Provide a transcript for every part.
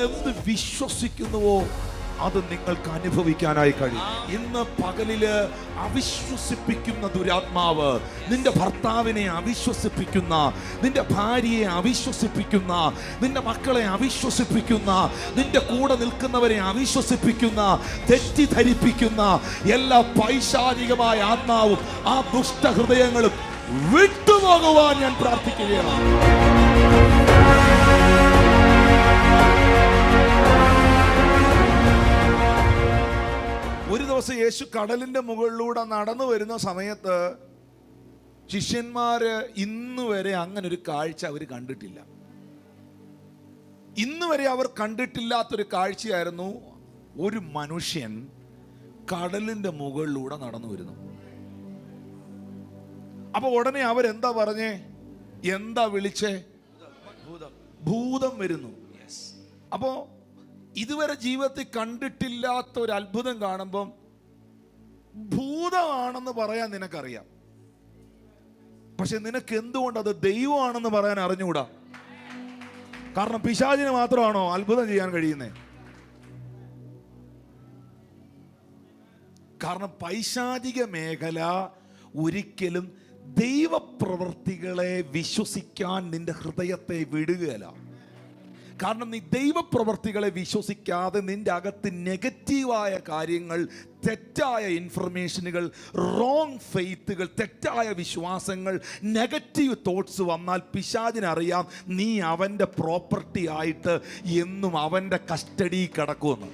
എന്ത് വിശ്വസിക്കുന്നുവോ അത് നിങ്ങൾക്ക് അനുഭവിക്കാനായി കഴിയും. ഇന്ന് പകലിൽ അവിശ്വസിപ്പിക്കുന്ന ദുരാത്മാവ് നിന്റെ ഭർത്താവിനെ അവിശ്വസിപ്പിക്കുന്ന നിന്റെ ഭാര്യയെ അവിശ്വസിപ്പിക്കുന്ന നിന്റെ മക്കളെ അവിശ്വസിപ്പിക്കുന്ന നിന്റെ കൂടെ നിൽക്കുന്നവരെ അവിശ്വസിപ്പിക്കുന്ന തെറ്റിദ്ധരിപ്പിക്കുന്ന എല്ലാ പൈശാചികമായ ആത്മാവും ആ ദുഷ്ടഹൃദയങ്ങളും വിട്ടുപോകുവാൻ ഞാൻ പ്രാർത്ഥിക്കുകയാണ്. ഒരു ദിവസം യേശു കടലിന്റെ മുകളിലൂടെ നടന്നു വരുന്ന സമയത്ത് ശിഷ്യന്മാര് ഇന്ന് വരെ അങ്ങനെ ഒരു കാഴ്ച അവർ കണ്ടിട്ടില്ല. ഇന്ന് വരെ അവർ കണ്ടിട്ടില്ലാത്തൊരു കാഴ്ചയായിരുന്നു ഒരു മനുഷ്യൻ കടലിന്റെ മുകളിലൂടെ നടന്നു വരുന്നു. അപ്പോൾ ഉടനെ അവരെന്താ പറഞ്ഞേ? എന്താ വിളിച്ചേ? ഭൂതം വരുന്നു. അപ്പോ ഇതുവരെ ജീവിതത്തിൽ കണ്ടിട്ടില്ലാത്ത ഒരു അത്ഭുതം കാണുമ്പം ഭൂതമാണെന്ന് പറയാൻ നിനക്കറിയാം. പക്ഷെ നിനക്ക് എന്തുകൊണ്ട് അത് ദൈവമാണെന്ന് പറയാൻ അറിഞ്ഞുകൂടാ? കാരണം പിശാചിന് മാത്രമാണോ അത്ഭുതം ചെയ്യാൻ കഴിയുന്നത് കാരണം പൈശാചിക മേഖല ഒരിക്കലും ദൈവപ്രവർത്തികളെ വിശ്വസിക്കാൻ നിന്റെ ഹൃദയത്തെ വിടുകയല്ല. കാരണം നീ ദൈവപ്രവർത്തികളെ വിശ്വസിക്കാതെ നിന്റെ അകത്ത് നെഗറ്റീവായ കാര്യങ്ങൾ തെറ്റായ ഇൻഫർമേഷനുകൾ റോങ് ഫെയ്ത്തുകൾ തെറ്റായ വിശ്വാസങ്ങൾ നെഗറ്റീവ് തോട്ട്സ് വന്നാൽ പിശാചിനറിയാം നീ അവന്റെ പ്രോപ്പർട്ടി ആയിട്ട് എന്നും അവന്റെ കസ്റ്റഡി കിടക്കുമെന്ന്.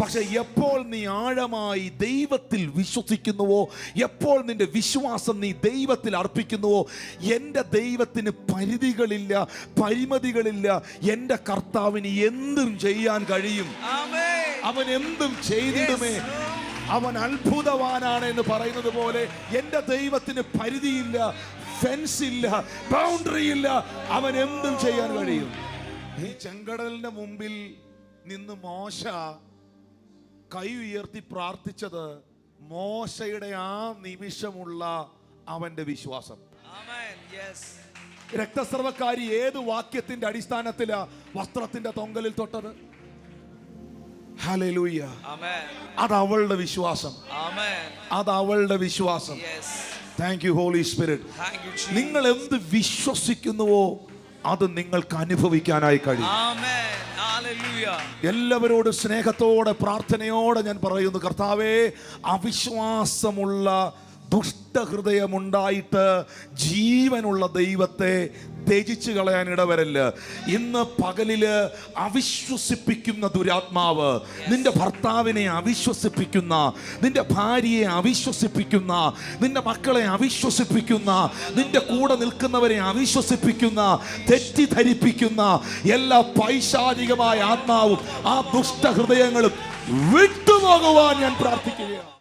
പക്ഷെ എപ്പോൾ നീ ആഴമായി ദൈവത്തിൽ വിശ്വസിക്കുന്നുവോ എപ്പോൾ നിന്റെ വിശ്വാസം നീ ദൈവത്തിൽ അർപ്പിക്കുന്നുവോ എന്റെ ദൈവത്തിന് പരിധികളില്ല പരിമിതികളില്ല എന്റെ കർത്താവിന് എന്തും ചെയ്യാൻ കഴിയും. അവൻ എന്തും ചെയ്തിടുമേ. അവൻ അത്ഭുതവാനാണ് എന്ന് പറയുന്നത് പോലെ എന്റെ ദൈവത്തിന് പരിധിയില്ല ഫെൻസ് ഇല്ല ബൗണ്ടറി ഇല്ല അവൻ എന്തും ചെയ്യാൻ കഴിയും ഈ ചെങ്കടലിന്റെ മുമ്പിൽ നിന്ന് മോശ കൈ ഉയർത്തി പ്രാർത്ഥിച്ചത് മോശയുടെ ആ നിമിഷമുള്ള അവന്റെ വിശ്വാസം രക്തസർവക്കാരി. രക്തസ്രവക്കാരി ഏത് വാക്യത്തിന്റെ അടിസ്ഥാനത്തിലാ വസ്ത്രത്തിന്റെ തൊങ്കലിൽ തൊട്ടത്. അത് അവളുടെ വിശ്വാസം Amen. അത് അവളുടെ വിശ്വാസം Yes. Thank you holy spirit Thank you, Jesus. നിങ്ങൾ എന്ത് വിശ്വസിക്കുന്നുവോ അത് നിങ്ങൾക്ക് അനുഭവിക്കാനായി കഴിയും. എല്ലാവരോടും സ്നേഹത്തോടെ പ്രാർത്ഥനയോടെ ഞാൻ പറയുന്നു കർത്താവേ അവിശ്വാസമുള്ള ദുഷ്ടഹൃദയമുണ്ടായിട്ട് ജീവനുള്ള ദൈവത്തെ ത്യജിച്ചു കളയാൻ ഇടവരല്ല ഇന്ന് പകലിൽ അവിശ്വസിപ്പിക്കുന്ന ദുരാത്മാവ് നിന്റെ ഭർത്താവിനെ അവിശ്വസിപ്പിക്കുന്ന നിന്റെ ഭാര്യയെ അവിശ്വസിപ്പിക്കുന്ന നിന്റെ മക്കളെ അവിശ്വസിപ്പിക്കുന്ന നിന്റെ കൂടെ നിൽക്കുന്നവരെ അവിശ്വസിപ്പിക്കുന്ന തെറ്റിദ്ധരിപ്പിക്കുന്ന എല്ലാ പൈശാചികമായ ആത്മാവും ആ ദുഷ്ടഹൃദയങ്ങളും വിട്ടുപോകുവാൻ ഞാൻ പ്രാർത്ഥിക്കുകയാണ്.